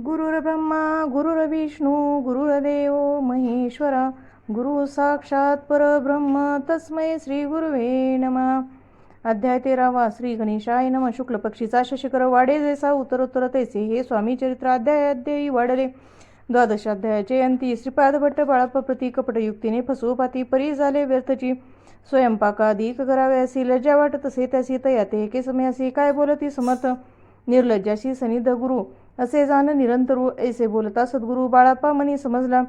गुरुर्ब्रह्मा गुरुर्विष्णू गुरुर्देव महेश्वरा गुरु साक्षात परब्रह्म. तस्मै श्री गुरुवे नमः. अध्याय तेरावा श्री गणेशाय नम. शुक्ल पक्षीचा शशिकर वाडे जैसा उत्तरोत्तर तैसे हे स्वामी चरित्र अध्याय अध्यायी वाढले द्वादशाध्यायाचे अंती श्रीपाद भट्ट बाळाप्पा प्रति कपटयुक्तीने फसवपाती परी झाले व्यर्थची. स्वयंपाकाधिक करावे लज्जा वाटत असे त्यासी तयाते. के समयासी काय बोलती समर्थ? निर्लज्जाशी सनिध गुरु असे जाण निरंतरू ऐसे बोलता सद्गुरू बाळाप्पा मनी समजला.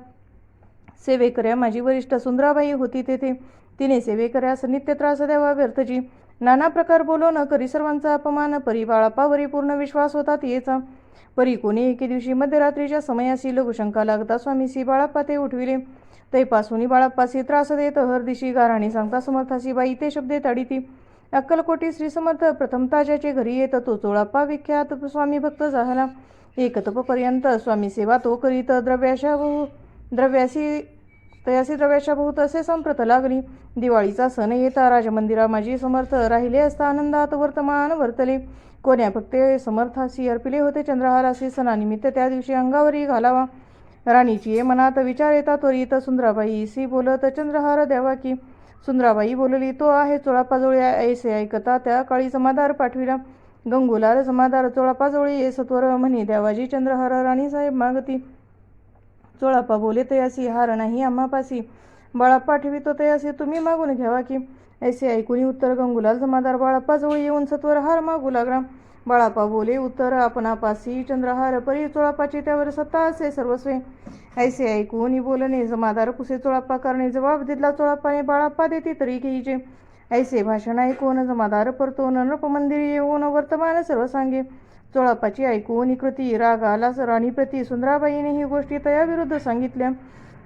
सेवेकऱ्या माझी वरिष्ठ सुंदराबाई होती तेथे. तिने सेवेकऱ्यास नित्य त्रास द्यावा व्यर्थजी नाना प्रकार बोलो न करी सर्वांचा अपमान परी बाळापावरी पूर्ण विश्वास होता तियेचा. परी कोणी एके दिवशी मध्यरात्रीच्या समयासी लघुशंका लागता स्वामीसी बाळाप्पा ते उठविले. तैपासून बाळाप्पासी त्रास देत हरदिशी गाराणी सांगता समर्थासी बाई ते शब्दे ताडिती. अक्कलकोटी श्री समर्थ प्रथम घरी येत तो चोळाप्पा विख्यात स्वामी भक्त झाला. एकतपपर्यंत स्वामी सेवा तो करीत द्रव्याशा बहु द्रव्यासी तयासी द्रव्याशा बहुत असे संप्रत लागली. दिवाळीचा सण येता राजमंदिरा माझी समर्थ राहिले असता आनंदात वर्तमान वर्तले. कोण्या भक्ते समर्थासी अर्पिले होते चंद्रहारासी सणानिमित्त त्या दिवशी अंगावरी घालावा. राणीची ये मनात विचार येता त्वरित सुंदराबाई सी बोलत चंद्रहार द्यावा की सुंदराबाई बोलली तो आहे चोळापाजोळ्या ऐसे ऐकता त्या काळी समाधार पाठविला. गंगुलाल समाधार चोळापाजोळी ये सत्वर म्हणे द्यावाजी राणी साहेब मागती. चोळापा बोले तयासी हार नाही आम्हापासी. बाळाप्पा ठेवितो तयासी तुम्ही मागून घ्यावा की. ऐसे ऐकून उत्तर गंगुलाल समाधार बाळाप्पा जवळ येऊन सत्वर हार मागू लागला. बाळाप्पा बोले उत्तर आपणापासी चंद्रहार परी चोळापाची त्यावर सत्ता असे सर्वस्वे. ऐसे ऐकून बोलणे जमादार कुसे चोळाप्पा करणे जबाब दिला चोळाप्पाने बाळाप्पा देते तरी घ्यायचे. ऐसे भाषण ऐकून जमादार परतो नृपमंदिर येऊन वर्तमान सर्व सांगे. चोळापाची ऐकून कृती राग आला राणीप्रती सुंदराबाईने ही गोष्टी तयाविरुद्ध सांगितल्या.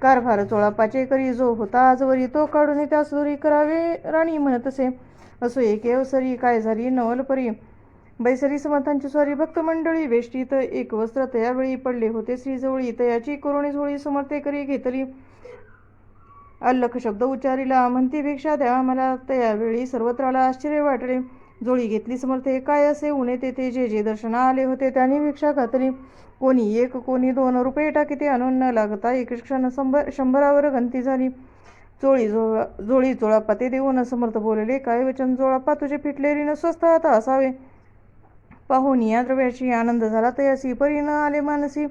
कारभार चोळापाचे करी जो होता आजवरी तो काढून त्या दुरी करावे राणी म्हणत असे. असो एके अवसरी काय झाली नवलपरी बैसरी समर्थांची स्वारी भक्त मंडळी वेष्टीत एक वस्त्र तयावेळी पडले होते. श्रीजवळी तयाची करुणी झोळी समर्थे करी घेतली. अल्लख शब्द उच्चारिला म्हणतीपेक्षा द्या मला त्यावेळी सर्वत्राला आश्चर्य वाटले. जोळी घेतली समर्थे काय असे उणे तेथे जे जे दर्शना आले होते त्यांनी भिक्षा घातली कोणी एक कोणी दोन रुपये टाकीते आणून न लागता एक क्षण शंभर शंभरावर गंती झाली. चोळी जोळा जोळी जोळापा ते देऊन समर्थ बोलले काय वचन जोळापा तुझे फिटलेली न स्वस्त आता असावे. पाहून या द्रव्याची आनंद झाला तयासी परी न आले मानसी.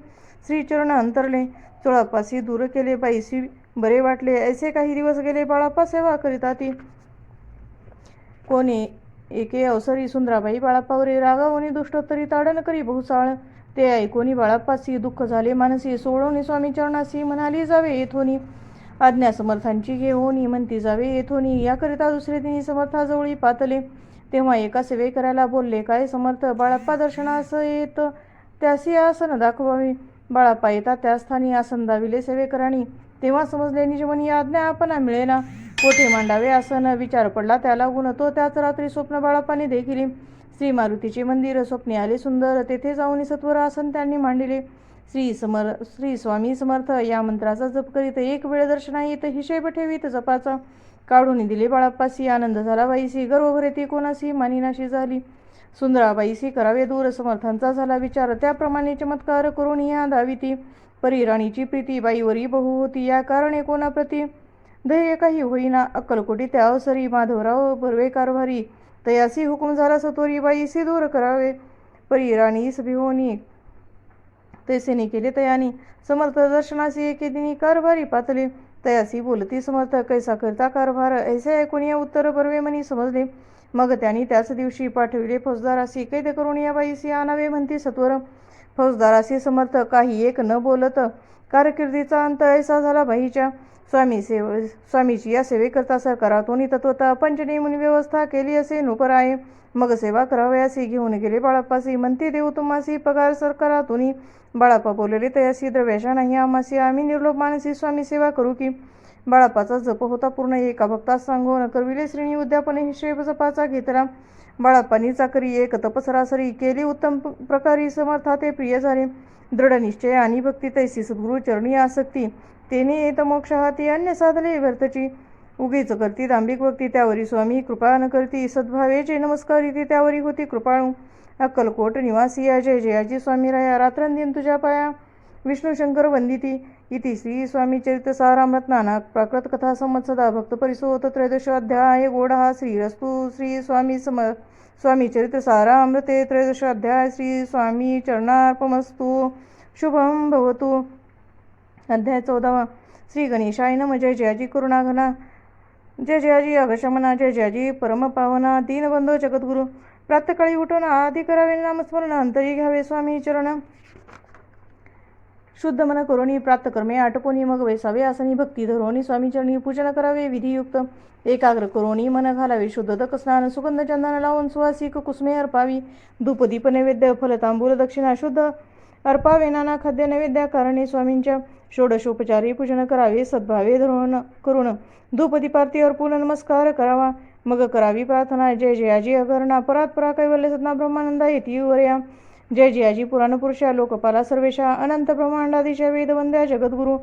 श्रीचरण अंतरले. चोळापासी दूर केले बाईसी बरे वाटले. ऐसे काही दिवस गेले बाळाप्पा सेवा करीता ती कोणी एके अवसरी सुंदराबाई बाळाप्पावरी रागावणी दुष्टोत्तरी ताडण करी बहुसाळ ते ऐकोनी बाळाप्पासी दुःख झाले. मानसी सोडवणी स्वामी चरणासी म्हणाली जावे येथोनी. आज्ञा समर्थांची घेऊनी म्हणती जावे येथोनी. याकरिता दुसरे दिनी समर्थाजवळी पातले. तेव्हा एका सेवेकऱ्याला बोलले काय समर्थ? बाळाप्पा दर्शनास येत. त्यासी आसन दाखवावे. बाळाप्पा येता त्या स्थानी आसन दाविले सेवेकरांनी तेव्हा समजले निजमनी आज्ञा आपणा मिळेना. कोठे मांडावे आसन विचार पडला त्याला गुण तो त्याच रात्री स्वप्न बाळापाने देखील. श्री मारुतीचे मंदिर स्वप्ने आले सुंदर. तेथे जाऊन सत्वर आसन त्यांनी मांडिले. श्री समर श्री स्वामी समर्थ या मंत्राचा जप करीत एक वेळ दर्शना येत हिशेब ठेवीत जपाचा. काढून दिले बाळाप्पासी आनंद झाला बाईसी. गर्वभरेती कोणासी मानिनाशी झाली. सुंदराबाईसी करावे दूर समर्थांचा झाला विचार. त्याप्रमाणे चमत्कार करून या दाविती. परी राणीची प्रीती बाईवरी बहु होती. या कारणे कोणाप्रती ध्येय काही होईना. अक्कलकोटी त्या अवसरी माधवराव बर्वे कारभारी. तयासी हुकुम झाला सतोरी बाईसी दूर करावे. परी राणी सभिहोनी तैसेनी केले तयानी. समर्थ दर्शनासी एके दिनी कारभारी पातले. तयासी बोलती समर्थ कैसा करता कारभार? ऐसे ऐकून या उत्तर बर्वे म्हणी समजले. मग त्यांनी त्याच दिवशी पाठविले फौजदारासी. कैद करून या बाईसी आणावे म्हणती सत्वर. फौजदाराशी समर्थ काही एक न बोलत कारकिर्दीचा अंत ऐसा झाला. बाईच्या स्वामी सेव स्वामीची या सेवेकरता सरकारातून तत्वता पंचनेमून व्यवस्था केली असे नोकर आहे मग सेवा करावयासी घेऊन गेले बाळापासी म्हणते देऊ तुम्हासी पगार सरकारातून. बाळापा बोलले तयासी द्रव्याशा नाही आम्हासी. आम्ही निर्लोभ मानसी स्वामी सेवा करू की. बाळापाचा जप होता पूर्ण. एका भक्तास सांगून करविले श्रेणी उद्यापने हिशेब जपाचा घेतला. बाळापणी चाकरी एक तपसरासरी केली. उत्तम प्रकारे समर्था ते प्रिय झाले. दृढ निश्चय आणि भक्ती तैसी सद्गुरु चरणी आसक्ती. तेने येत मोक्ष हाती अन्य साधले व्यर्थची. उगीच करती दांभिक भक्ती त्यावरी स्वामी कृपा न करती. सद्भावेचे नमस्कार इथे त्यावरी होती कृपाळू. अक्कलकोट निवासी अजय जयाजी स्वामी राया. रात्रंदिन तुझ्या पाया. विष्णू शंकर वंदिती. इति श्री स्वामी चरित्र सारामृत नाना प्राकृत कथा संमत सदा भक्त परिसोत त्रयोदश अध्याय. गोडा श्रीरस्तु. श्री स्वामी सम स्वामी चरित्र सारामृते त्रयोदश अध्याय श्री स्वामी चरणार्पमस्तु। शुभम भवतु। अध्याय चौदावा। श्री गणेशाय नम। जय जयाजी करुणाघना। जय जयाजी अघशमना जय जयाजी परमपावना। दीनबंधो जगद्गुरु। प्रातकाळी उठून आधी करावे नामस्मरण। अंतरी घ्यावे स्वामी चरण। शुद्ध मन करोनी प्राप्त कर्मे आटपोनी मग वेसावे आसनी भक्ती धरोनी स्वामीचरणी पूजन करावे विधियुक्त. एकाग्र करोनी मन घालावे शुद्ध दक स्नान सुगंध चंदन लावून सुवासिक कुसुमे अर्पावी. धूप दीप नैवेद्य फल तांबूल दक्षिणा शुद्ध. अर्पावे नाना खाद्य नैवेद्या कारणे स्वामींच्या. षोडशोपचारी पूजन करावे सद्भावे धरून करून धूपदीपारती अर्पून नमस्कार करावा. मग करावी प्रार्थना जय जयाजी अगरणा परात परा कैवल्य सदना ब्रह्मानंदा येती वर्या जय जयाजी पुराणपुरुषा लोकपाला सर्वेशा अनंत ब्रह्मांडादिशा वेदवंद्या जगद्गुरु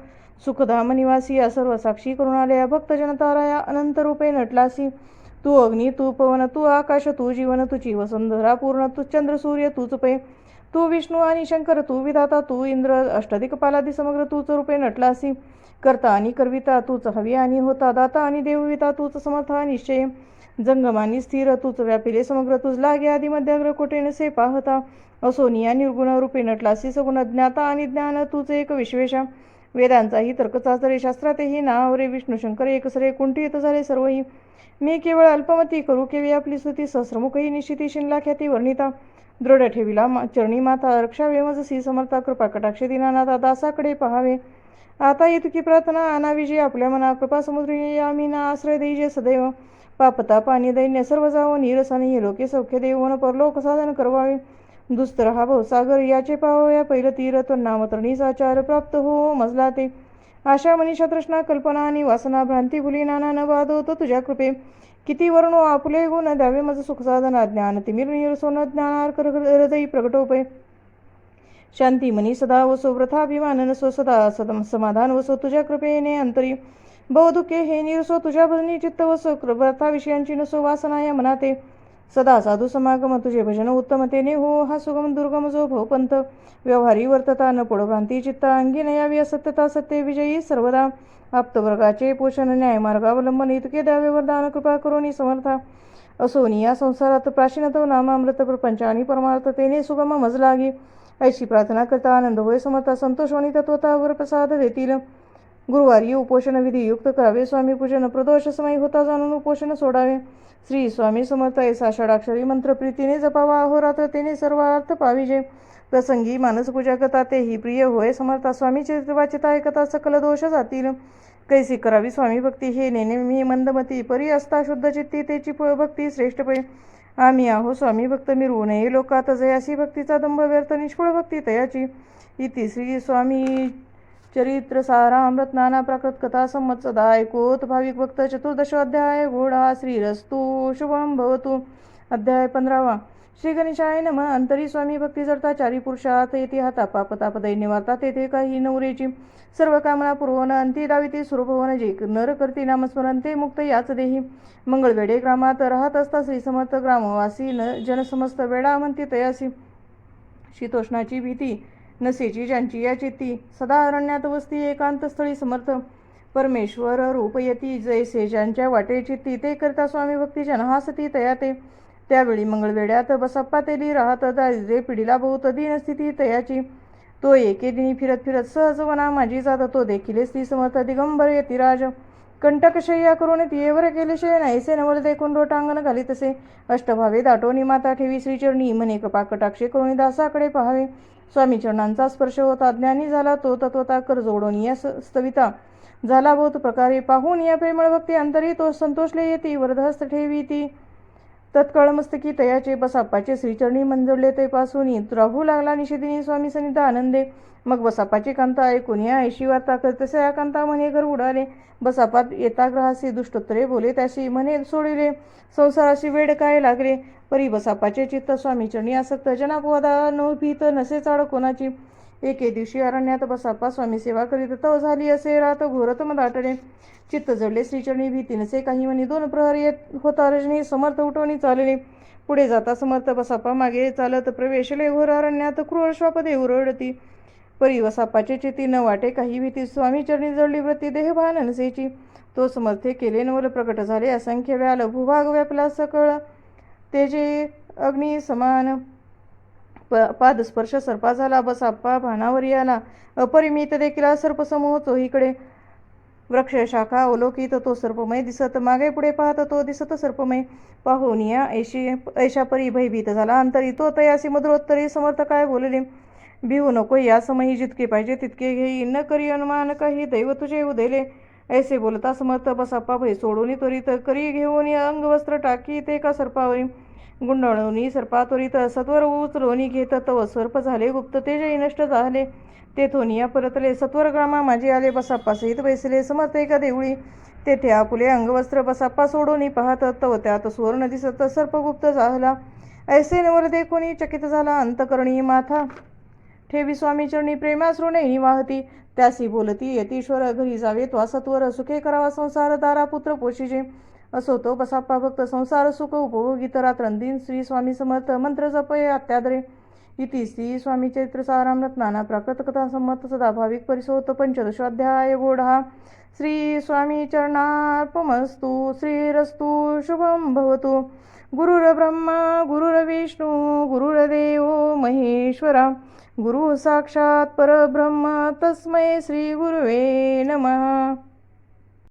सुखधाम निवासी या सर्व साक्षी करुणालया भक्त जनताराया अनंत रूपे नटलासी. तू अग्नी तू पवन तू आकाश तू जीवन तुची वसुंधरा पूर्ण तू चंद्र सूर्य तूच पे. तू विष्णू आणि शंकर तू विधाता तू इंद्र अष्टदिक्पालादी समग्र तूच रूपे नटलासी. करता आणि करविता तूच हवी आणि होता दाता आणि देवविता तूच समर्थ निश्चय. जंगमानी स्थिर तूच व्यापिले. समग्र तुझ लागे आधी मध्याग्र कोठे नसे पाहता असोनिया निर्गुण रूपे नटलासी सगुण ज्ञाता आणि ज्ञान तूच एक विश्वेशा. वेदांचाही तर्कचाचरे शास्त्रातेही नाव रे. विष्णू शंकर एकसरे कुंठित झाले सर्वही. मी केवळ अल्पमती करू केवी आपली स्तुती. सहस्रमुखही निश्चिती शिनला ख्याती वर्णिता. दृढ ठेविला मा चरणी माता रक्षावे. मजसी समर्था कृपा कटाक्षे दिनानाथा दासाकडे पहावे. आता इतकी प्रार्थना आणावी जी आपल्या मना कृपा समुद्री आमीना आश्रय देई जे सदैव. पापताप आणि दैन्य सर्व जावो नीरसाने हे लोके सौख्य देवन परलोक साधन करवावे. दुस्तर हा भवसागर याचे पावया पहिलं तीर तो नामतरणीचाचार प्राप्त हो मजला ते. आशा मनीषा तृष्णा कल्पना आणि वासना भ्रांती भुली नाना न वादवतो तुझ्या कृपे. किती वर्णो आपुले गुण द्यावे मज सुख साधना ज्ञान तिमिर निरसोन ज्ञानार्क हृदयी प्रगटोपे शांती मनी सदा वसो व्रथाभिमान नसो सदा सदम समाधान वसो तुझ्या कृपेने अंतरी. बहुदुखे हे निरसो तुझ्या भजनी चित्त वसो व्रथा विषयांची नसो वासना या मनाते. सदा साधू समागम तुझे भजन उत्तमतेने हो हा सुगम दुर्गम जो भवपंथ व्यवहारी वर्तता न भ्रांती चित्ता. अंगी नयावी असत्यता सत्य विजयी सर्वदा. आप्तवर्गाचे पोषण न्याय मार्गावलंबन इतके द्यावे वरदान कृपा करोनी समर्था. असोनी या संसारात प्राचीनतो नामामृत प्रपंच आणि परमार्थतेने सुगम मजलागी. ऐशी प्रार्थना करता आनंद होय समर्था संतोषवणी तत्वता प्रसाद देतील. गुरुवारी उपोषण विधी युक्त करावे. स्वामी पूजन प्रदोष समय होता जाणून उपोषण सोडावे. श्री स्वामी समर्थ ऐसा षडाक्षरी मंत्र प्रीतीने जपावा. अहोरात्र तेने सर्व अर्थ पाविजे. प्रसंगी मानसपूजा करता तेही प्रिय होय. समर्था स्वामी चरित्रवाचिता ऐकता सकल दोष जातील. कैसी करावी स्वामी भक्ती? हे नेने मी मंदमती परी असता शुद्ध चित्ती. तेची प- भक्ती श्रेष्ठ पै. आम्ही आहो स्वामी भक्त मिरवू नये. लोकात जयासी भक्तीचा दंभ व्यर्थ निष्फळ भक्ती तयाची. इति श्री स्वामी चरित्र सारामृत नाना प्राकृत कथा संमत सदा ऐकोत भाविक भक्त चतुर्दशोध्याय घोडा श्रीरस्तु शुभम भवतु. अध्याय पंधरावा. श्री गणेशाय नम. अंतरी स्वामी भक्ती जडता चारी पुरुषात येथे हाता पाप दैन्य वार्ता तेथे काही नवरेची. सर्व कामना पुरवण अंती दाविती सुरभवन जे नर करती नामस्मरण ते मुक्त याच देही. मंगळवेडे ग्रामात राहत असता श्री समर्थ ग्रामवासी न जनसमस्त वेळा म्हणती तयासी. शीतोष्णाची भीती नसेची ज्यांची या चित्ती सदा अरण्यात वस्ती एकांतस्थळी समर्थ. परमेश्वर रूपयती जैसे ज्यांच्या वाटेची चित्ती ते करता स्वामी भक्ती जनहासती तयाते. त्यावेळी मंगळवेड्यात बसप्पा तेली राहत दारिद्र्य पिढीला बहुत दीनस्थिती तयाची. तो एके दिनी फिरत फिरत सहज वना माझी जात तो देखील स्त्री समर्थ दिगंबर यतिराज कंटकशय्या करून तियेवर केलेशे शयन नवल देखून लोटांगण घाली तसे अष्टभावे दाटोनी माता ठेवी श्रीचरणी म्हणे कृपा कटाक्षे करून दासाकडे पहावे. स्वामी चरणांचा स्पर्श होता ज्ञानी झाला तो तत्वता कर जोडून या स- स्तविता झाला बहुत प्रकारे पाहून या प्रेमळ भक्ती अंतरी तो संतोषले येती वरदहस्त ठेवी ती तत्काळ मस्तकी तयाचे बसापाचे श्रीचरणी मंजवले ते पासून राहू लागला निषेधिनी स्वामी सनिध आनंदे. मग बसापाची कांता ऐकून या ऐशी वार्ता करतसे या कांता म्हणे घर उडाले. बसापात येता ग्रहासी दुष्टोत्तरे बोले त्याशी म्हणे सोडिले. संसाराशी वेड काय लागले? परी बसापाचे चित्त स्वामी चरणी आसक्त. जनापवादा न भीत नसे चाड कोणाची? एके दिवशी अरण्यात बसाप्पा स्वामी सेवा करीत तव झाली असे. रात घोरतम दाटणे. चित्त जडले श्रीचरणी भीती नसे काही म्हणी दोन प्रहर येत होता. रजनी समर्थ उठवणी चालले पुढे जाता समर्थ बसाप्पा मागे चालत प्रवेशले घोर अरण्यात क्रूर श्वापदे उरडती. परी वसापाचे चिती न वाटे काही भीती स्वामी चरणी जडली वृत्ती देहभान नसेची. तो समर्थे केले नवल प्रकट झाले. असंख्य व्याल भूभाग व्यापला सकळ. तेजे अग्नी समान प पादस्पर्श सर्पा झाला बसाप्पा भानावर आला अपरिमित देखील सर्पसमूह इकडे वृक्ष शाखा अवलोकित तो सर्पमय दिसत. मागे पुढे पाहत तो दिसत सर्पमय. पाहून या ऐशी ऐशा परी भयभीत झाला. अंतरी तो तयासी मधुरोत्तरी समर्थ काय बोलले? भिवू नको या समयी जितके पाहिजे तितके घेई न करी अनुमान काही दैव तुझे उदेले. ऐसे बोलता समर्थ बसाप्पा भय सोडून त्वरित करी घेऊन अंगवस्त्र टाकी ते का सर्पावरी. गुंडाळून सर्पा तर सत्वर उचलोनी घेत तव सर्प झाले गुप्त तेजही नष्ट झाले. तेथून या परतले सत्वर ग्रामा माझे आले बसाप्पा सहित बैसले समर्थ एका देवळी तेथे आपुले अंगवस्त्र बसाप्पा सोडून पाहत तव त्यात सुवर्ण दिसत सर्पगुप्त झाला. ऐसे नवर देखोनी चकित झाला अंतकरणी माथा. ठेवी स्वामी चरणी प्रेमाश्रुणे वाहती. त्यासी बोलती यतीश्वर घरी जावे त्वा सत्वर सुखे करावा संसार दारा पुत्र पोषिजे. असो तो बसाप्पा भक्त संसार सुख उपभोगित श्री स्वामी समर्थ मंत्र जपये. अत्यादरे इति श्री स्वामी चैत्र साराम रत्नाना प्राकृत कथा संमत सदा भाविक परिसोत पंचदशाध्याय गोढा. श्री स्वामी चरणार्पमस्तु श्रीरस्तु शुभं भवतु. गुरुर्ब्रह्मा गुरुर्विष्णू गुरुर्देव महेश्वरा. गुरु साक्षात् परब्रह्म तस्मै श्री गुरुवे नमः.